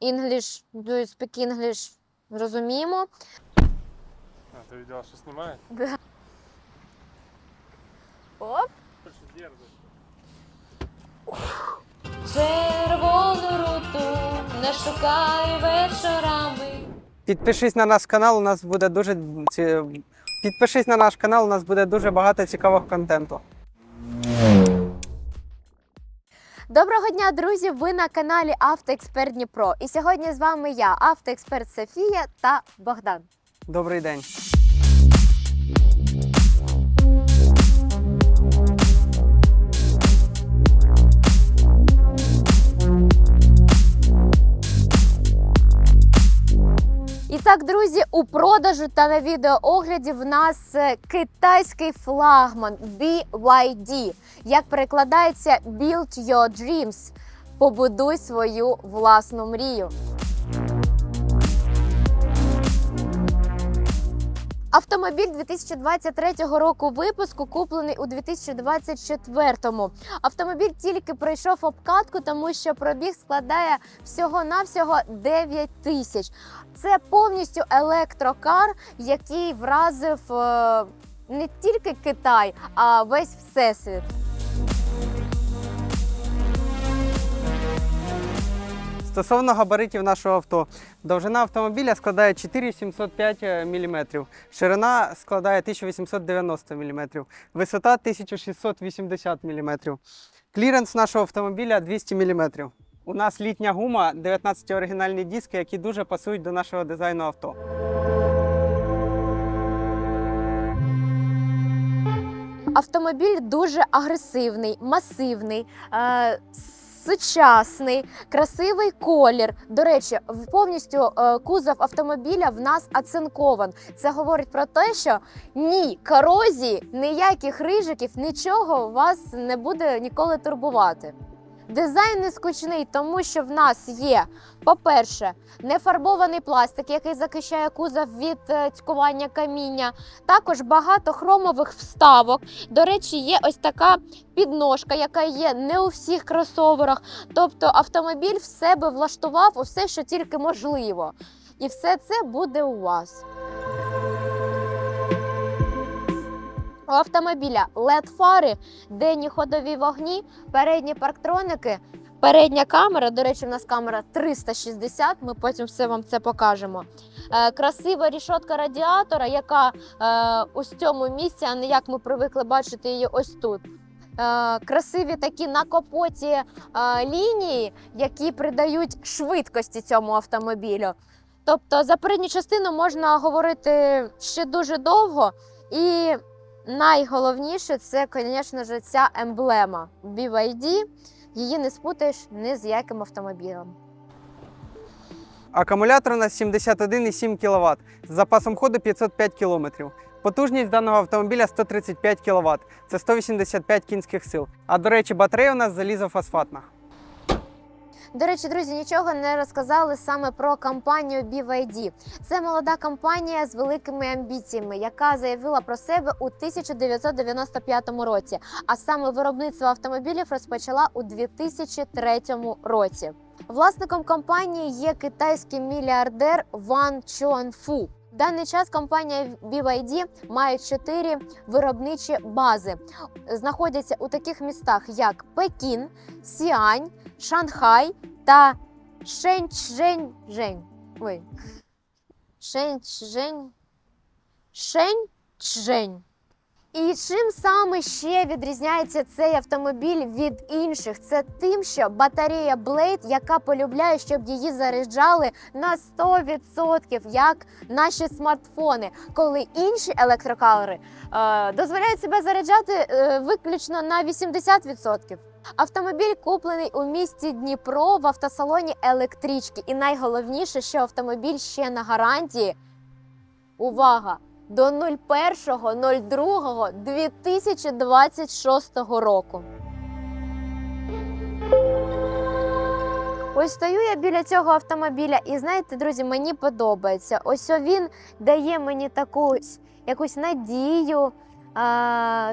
English, do you speak English? Розуміємо. А, ты видела, что снимает? Да. Оп. Червону руту не шукай вечорами. Підпишись на наш канал, у нас буде дуже ці... Підпишись на наш канал, у нас буде дуже багато цікавого контенту. Доброго дня, друзі! Ви на каналі Автоексперт Дніпро. І сьогодні з вами я, автоексперт Софія та Богдан. Добрий день. Так, друзі, у продажу та на відеоогляді в нас е, китайський флагман BYD. Як перекладається Build Your Dreams. Побудуй свою власну мрію. Автомобіль 2023 року випуску куплений у 2024-му. Автомобіль тільки пройшов обкатку, тому що пробіг складає всього-навсього 9 тисяч. Це повністю електрокар, який вразив е, не тільки Китай, а весь всесвіт. Стосовно габаритів нашого авто, довжина автомобіля складає 4705 мм, ширина складає 1890 мм, висота 1680 мм. Кліренс нашого автомобіля 200 мм. У нас літня гума, 19 оригінальні диски, які дуже пасують до нашого дизайну авто. Автомобіль дуже агресивний, масивний. Е- Сучасний, красивий колір. До речі, повністю е, кузов автомобіля в нас оцинкован. Це говорить про те, що ні корозії, ніяких рижиків, нічого вас не буде ніколи турбувати. Дизайн не скучний, тому що в нас є, по-перше, нефарбований пластик, який захищає кузов від е, цькування каміння. Також багато хромових вставок. До речі, є ось така підножка, яка є не у всіх кросоверах. Тобто автомобіль в себе влаштував усе, що тільки можливо. І все це буде у вас. У автомобіля led фари денні ходові вогні, передні парктроники, передня камера. До речі, в нас камера 360, Ми потім все вам це покажемо. Е, красива рішотка радіатора, яка е, ось цьому місці, а не як ми привикли бачити її ось тут. Е, красиві такі на капоті е, лінії, які придають швидкості цьому автомобілю. Тобто за передню частину можна говорити ще дуже довго. І найголовніше це, звісно ж, ця емблема BYD. Її не спутаєш ні з яким автомобілем. Акумулятор у нас 71,7 кВт з запасом ходу 505 км. Потужність даного автомобіля 135 кВт, це 185 кінських сил. А до речі, батарея у нас залізофосфатна. До речі, друзі, нічого не розказали саме про компанію BYD. Це молода компанія з великими амбіціями, яка заявила про себе у 1995 році. А саме виробництво автомобілів розпочала у 2003 році. Власником компанії є китайський мільярдер Ван Чуанфу. В даний час компанія BYD має чотири виробничі бази. Знаходяться у таких містах, як Пекін, Сіань, Шанхай та Шенчжэнь. Ой. Шенчжэнь. Шенчжэнь. І чим саме ще відрізняється цей автомобіль від інших? Це тим, що батарея Blade, яка полюбляє, щоб її заряджали на 100%, як наші смартфони, коли інші електрокари е, дозволяють себе заряджати е, виключно на 80%. Автомобіль куплений у місті Дніпро в автосалоні електрички. І найголовніше, що автомобіль ще на гарантії. Увага! До 01.02.2026 року. Ось стою я біля цього автомобіля, і знаєте, друзі, мені подобається. Ось він дає мені таку якусь надію,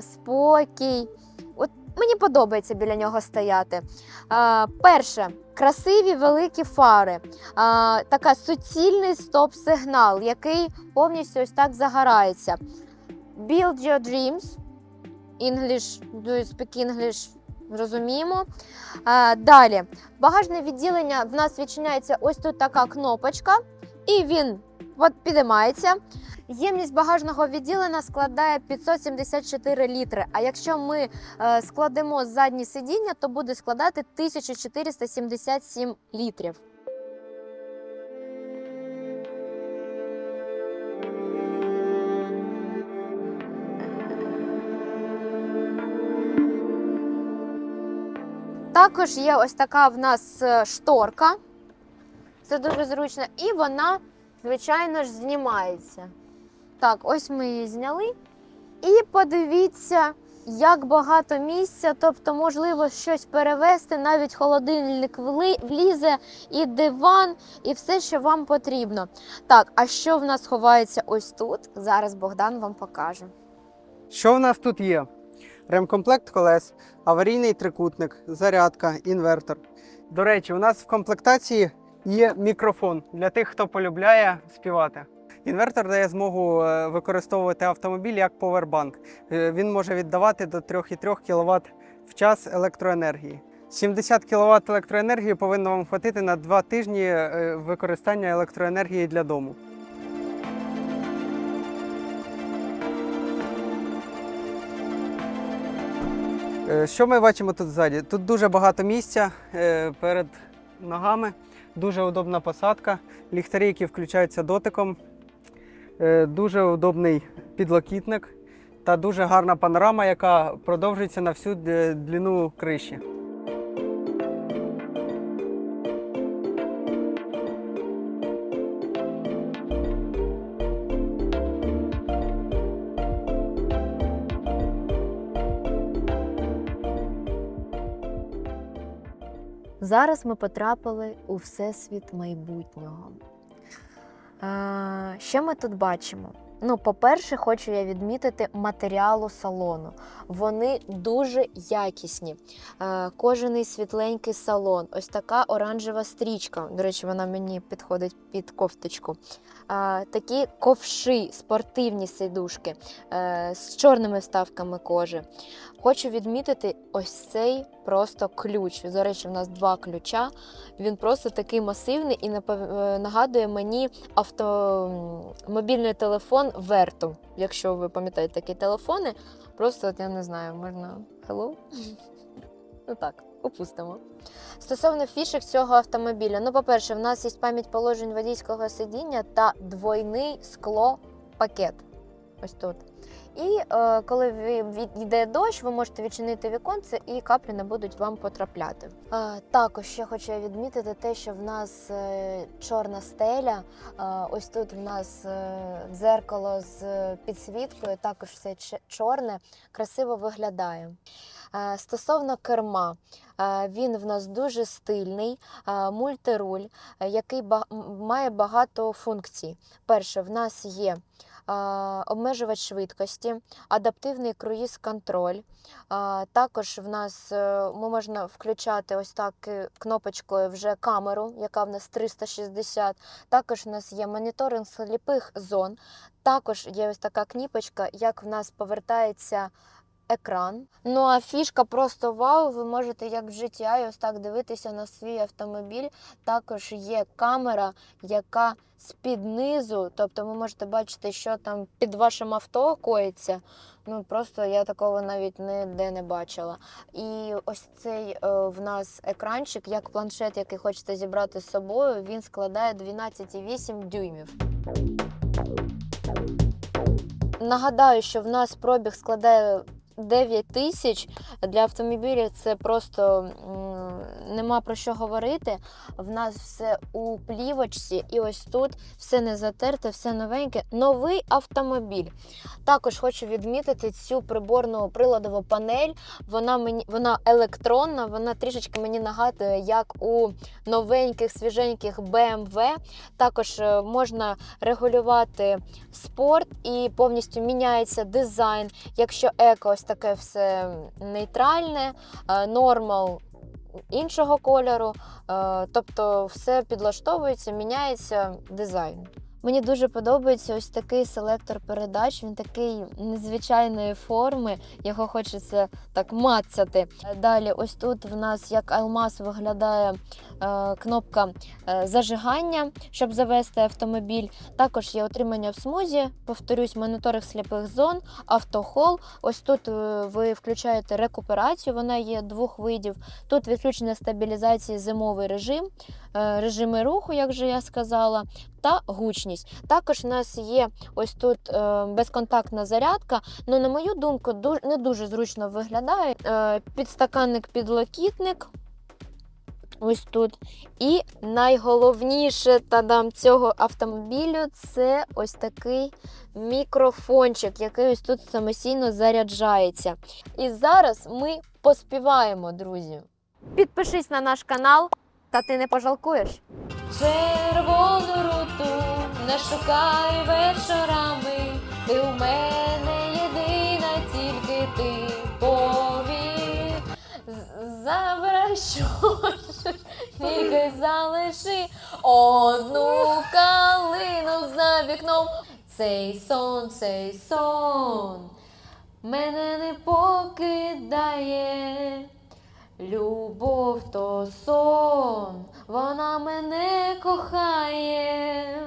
спокій. От мені подобається біля нього стояти. А, перше, красиві великі фари, а, така суцільний стоп-сигнал, який повністю ось так загорається. Build your dreams. English, do you speak English? Розуміємо. А, далі, багажне відділення в нас відчиняється ось тут така кнопочка, і він підіймається. Ємність багажного відділення складає 574 літри. А якщо ми е, складемо заднє сидіння, то буде складати 1477 літрів. Також є ось така в нас е, шторка. Це дуже зручно. І вона, звичайно ж, знімається. Так, ось ми її зняли. І подивіться, як багато місця, тобто, можливо, щось перевезти, навіть холодильник влізе, і диван, і все, що вам потрібно. Так, а що в нас ховається ось тут? Зараз Богдан вам покаже. Що в нас тут є? Ремкомплект колес, аварійний трикутник, зарядка, інвертор. До речі, у нас в комплектації є мікрофон для тих, хто полюбляє співати. Інвертор дає змогу е, використовувати автомобіль як повербанк. Е, Він може віддавати до 3,3 кВт в час електроенергії. 70 кВт електроенергії повинно вам хватити на 2 тижні е, використання електроенергії для дому. Що ми бачимо тут ззаді? Тут дуже багато місця перед ногами, дуже удобна посадка, ліхтарі, які включаються дотиком, е, дуже удобний підлокітник. Та дуже гарна панорама, яка продовжується на всю д- длину криші. Зараз ми потрапили у всесвіт майбутнього. Е, Що ми тут бачимо? Ну, по-перше, хочу я відмітити матеріалу салону. Вони дуже якісні. Е, Кожаний світленький салон, ось така оранжева стрічка. До речі, вона мені підходить під кофточку. Е, Такі ковши, спортивні сидушки з чорними вставками кожи. Хочу відмітити ось цей просто ключ. До речі, в нас два ключа. Він просто такий масивний і е, нагадує мені автомобільний телефон Верту. Якщо ви пам'ятаєте такі телефони, просто от я не знаю, можна hello? Ну так, опустимо. Стосовно фішек цього автомобіля, ну, по-перше, в нас є пам'ять положень водійського сидіння та двойний скло-пакет. Ось тут. І е, коли йде дощ, ви можете відчинити віконце і каплі не будуть вам потрапляти. Е, також ще хочу відмітити те, що в нас е, чорна стеля. Е, ось тут в нас е, дзеркало з підсвіткою, також все чорне, красиво виглядає. Е, Стосовно керма, е, він в нас дуже стильний, е, мультируль, е, який має багато функцій. Перше, в нас є е, обмежувач швидкості, адаптивний круїз-контроль. Також в нас е, можна включати ось так е, кнопочкою вже камеру, яка в нас 360. Також в нас є моніторинг сліпих зон. Також є ось така кніпочка, як в нас повертається. Екран. Ну а фішка просто вау. Ви можете як в GTI ось так дивитися на свій автомобіль. Також є камера, яка з-під низу, тобто ви можете бачити, що там під вашим авто коїться. Ну просто я такого навіть ніде не бачила. І ось цей е, в нас екранчик, як планшет, який хочете зібрати з собою, він складає 12,8 дюймів. Нагадаю, що в нас пробіг складає 9 тисяч. Для автомобіля це просто нема про що говорити. В нас все у плівочці, і ось тут все не затерте, все новеньке. Новий автомобіль. Також хочу відмітити цю приборну приладову панель. Вона мені вона електронна, вона трішечки мені нагадує, як у новеньких свіженьких BMW. Також е, можна регулювати спорт і повністю міняється дизайн. Якщо еко, ось таке все нейтральне, е, нормал іншого кольору. е, Тобто все підлаштовується, міняється дизайн. Мені дуже подобається ось такий селектор передач. Він такий незвичайної форми. Його хочеться так мацати. Далі, ось тут в нас як алмаз виглядає кнопка е, зажигання, щоб завести автомобіль. Також є отримання в смузі. Повторюсь, моніторинг сліпих зон, автохол. Ось тут е, ви включаєте рекуперацію, вона є двох видів. Тут відключення стабілізації зимовий режим, е, режими руху, як вже я сказала, та гучність. Також у нас є ось тут е, безконтактна зарядка. Ну, на мою думку, не дуже зручно виглядає. Е, підстаканник-підлокітник. Ось тут. І найголовніше тадам цього автомобілю це ось такий мікрофончик, який ось тут самостійно заряджається. І зараз ми поспіваємо, друзі. Підпишись на наш канал, та ти не пожалкуєш. Червону руту не шукай вечорами. Ти у мене єдина, тільки ти повір. З- Забирай що ж, тільки залиши одну калину за вікном. Цей сон, цей сон мене не покидає. Любов то сон, вона мене кохає.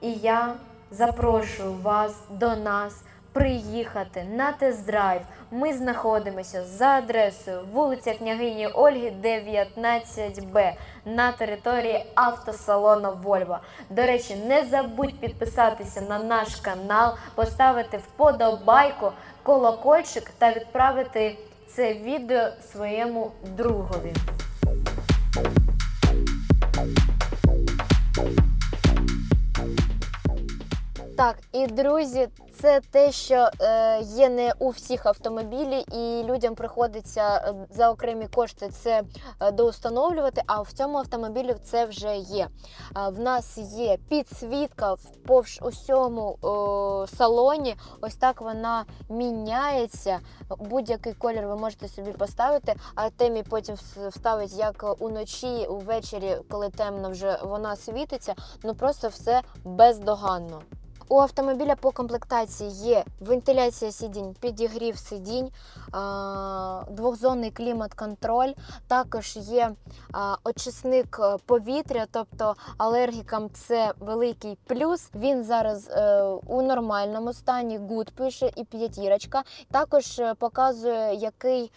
І я запрошую вас до нас приїхати на тест-драйв. Ми знаходимося за адресою вулиця княгині Ольги, 19Б на території автосалону Вольво. До речі, не забудь підписатися на наш канал, поставити вподобайку, колокольчик та відправити це відео своєму другові. Так, і друзі, це те, що е, є не у всіх автомобілі, і людям приходиться е, за окремі кошти це е, доустановлювати. А в цьому автомобілі це вже є. Е, в нас є підсвітка вповж усьому е, салоні. Ось так вона міняється. Будь-який колір ви можете собі поставити. А темі потім вс- вставить як уночі, увечері, коли темно вже вона світиться. Ну просто все бездоганно. У автомобіля по комплектації є вентиляція сидінь, підігрів сидінь, двохзонний клімат-контроль. Також є очисник е, повітря, тобто алергікам це великий плюс. Він зараз е, у нормальному стані, гуд пише і п'ятірочка. Також е, показує, який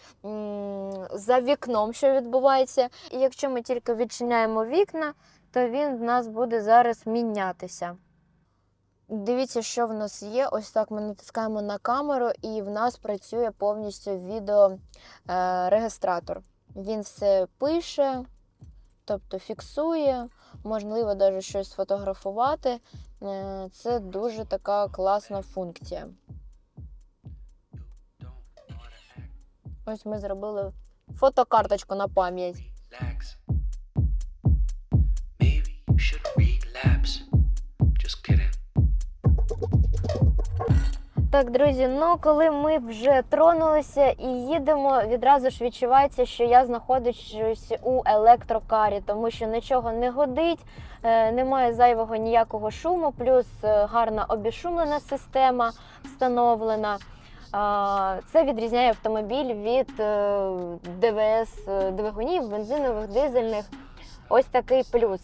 за вікном що відбувається. І якщо ми тільки відчиняємо вікна, то він в нас буде зараз мінятися. Дивіться, що в нас є. Ось так ми натискаємо на камеру, і в нас працює повністю відеорегістратор. Він все пише, тобто фіксує, можливо, навіть щось сфотографувати. Е, Це дуже така класна функція. Ось ми зробили фотокарточку на пам'ять. Так, друзі, ну коли ми вже тронулися і їдемо, відразу ж відчувається, що я знаходжусь у електрокарі, тому що нічого не годить, е, немає зайвого ніякого шуму, плюс е, гарна обішумлена система встановлена. Це відрізняє автомобіль від е, ДВС двигунів, бензинових, дизельних. Ось такий плюс.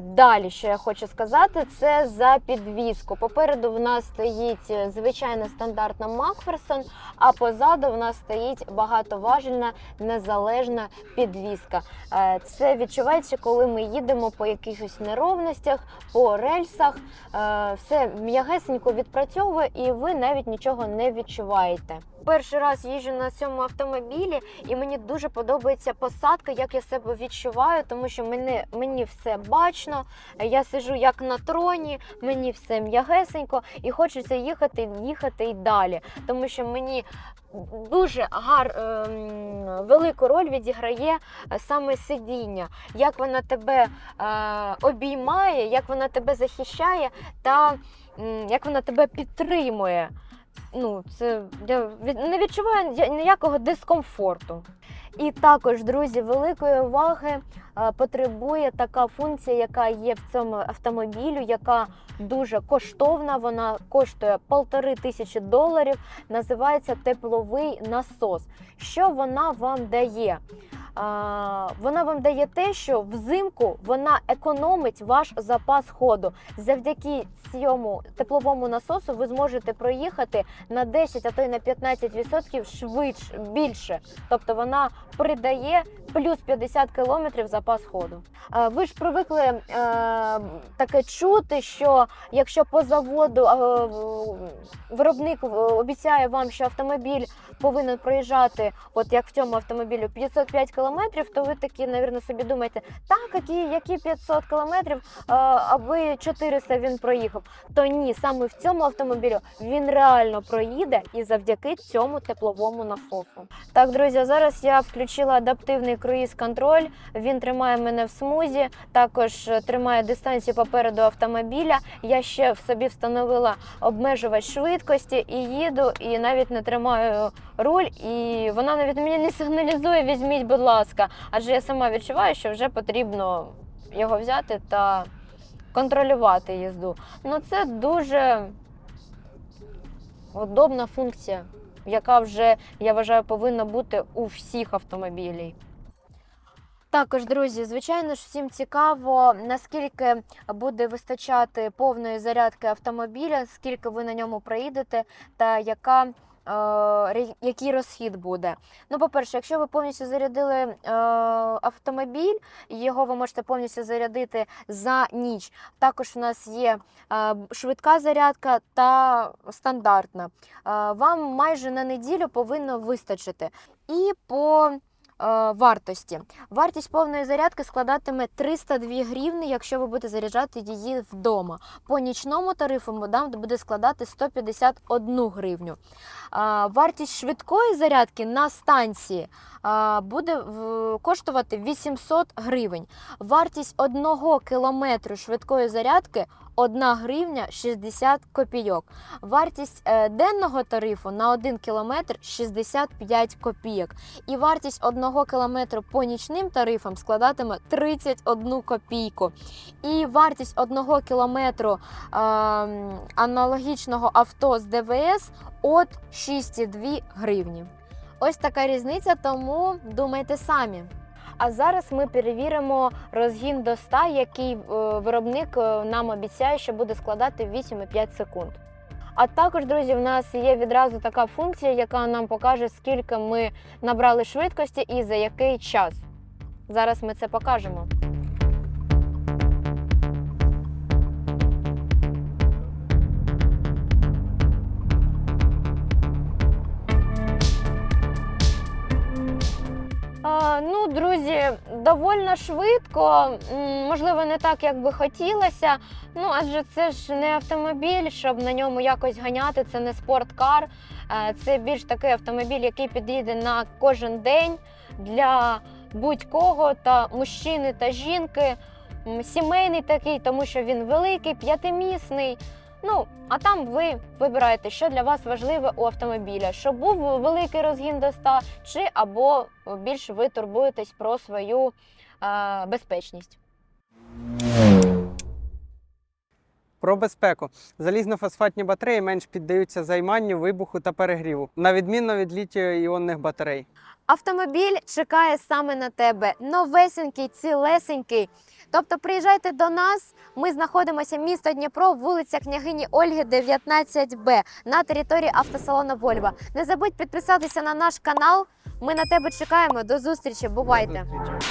Далі, що я хочу сказати, це за підвіску. Попереду в нас стоїть е, звичайна стандартна Макферсон, а позаду в нас стоїть багатоважельна незалежна підвіска. Е, Це відчувається, коли ми їдемо по якихось неровностях, по рельсах. Е, Все м'ягесенько відпрацьовує, і ви навіть нічого не відчуваєте. Перший раз їжджу на цьому автомобілі, і мені дуже подобається посадка, як я себе відчуваю, тому що мені, мені все бачно. Я сижу як на троні, мені все м'ягесенько, і хочеться їхати, їхати і далі. Тому що мені дуже гар, ем, велику роль відіграє е, саме сидіння, як вона тебе е, обіймає, як вона тебе захищає та як вона тебе підтримує. Ну, це я не відчуваю ніякого дискомфорту. І також, друзі, великої уваги потребує така функція, яка є в цьому автомобілю, яка дуже коштовна. Вона коштує полтори тисячі доларів. Називається тепловий насос. Що вона вам дає? Вона вам дає те, що взимку вона економить ваш запас ходу. Завдяки цьому тепловому насосу ви зможете проїхати на 10, а то й на 15% швидше більше. Тобто вона придає плюс 50 кілометрів запас ходу. Ви ж привикли е, таке чути, що якщо по заводу е, виробник обіцяє вам, що автомобіль повинен проїжджати, от як в цьому автомобілі, 505 кілометрів, то ви такі, навірно, собі думаєте, так, які, які 500 кілометрів, аби 400 він проїхав. То ні, саме в цьому автомобілі він реально проїде і завдяки цьому тепловому насосу. Так, друзі, зараз я включила адаптивний круїз-контроль. Він тримає мене в смузі, також е, тримає дистанцію попереду автомобіля. Я ще в собі встановила обмежувач швидкості і їду, і навіть не тримаю руль. І вона навіть мені не сигналізує, візьміть, будь ласка. Адже я сама відчуваю, що вже потрібно його взяти та контролювати їзду. Ну це дуже удобна функція, яка вже, я вважаю, повинна бути у всіх автомобілів. Також, друзі, звичайно ж, всім цікаво, наскільки буде вистачати повної зарядки автомобіля, скільки ви на ньому проїдете, та яка, який розхід буде. Ну, по-перше, якщо ви повністю зарядили е, автомобіль, його ви можете повністю зарядити за ніч. Також у нас є е, швидка зарядка та стандартна. Е, Вам майже на неділю повинно вистачити. І по е, вартості. Вартість повної зарядки складатиме 302 гривні, якщо ви будете заряджати її вдома. По нічному тарифу модам буде складати 151 гривню. Вартість швидкої зарядки на станції буде коштувати 800 гривень. Вартість 1 кілометру швидкої зарядки 1 гривня 60 копійок. Вартість е, денного тарифу на 1 кілометр 65 копійок. І вартість 1 кілометру по нічним тарифам складатиме 31 копійку. І вартість 1 кілометру е, аналогічного авто з ДВС от 6,2 гривні. Ось така різниця, тому думайте самі. А зараз ми перевіримо розгін до 100, який е, виробник е, нам обіцяє, що буде складати 8,5 секунд. А також, друзі, в нас є відразу така функція, яка нам покаже, скільки ми набрали швидкості і за який час. Зараз ми це покажемо. Ну, друзі, довольно швидко, можливо, не так, як би хотілося. Ну, адже це ж не автомобіль, щоб на ньому якось ганяти, це не спорткар. Е, Це більш такий автомобіль, який підійде на кожен день для будь-кого та мужчини та жінки. Сімейний такий, тому що він великий, п'ятимісний. Ну, а там ви вибираєте, що для вас важливе у автомобіля, щоб був великий розгін до 100, чи або більше ви турбуєтесь про свою е, безпечність. Про безпеку. Залізно-фосфатні батареї менш піддаються займанню, вибуху та перегріву, на відміну від літіо-іонних батарей. Автомобіль чекає саме на тебе. Новесенький, цілесенький. Тобто приїжджайте до нас. Ми знаходимося місто Дніпро, вулиця княгині Ольги, 19Б на території автосалону Вольва. Не забудь підписатися на наш канал. Ми на тебе чекаємо. До зустрічі. Бувайте! До зустрічі.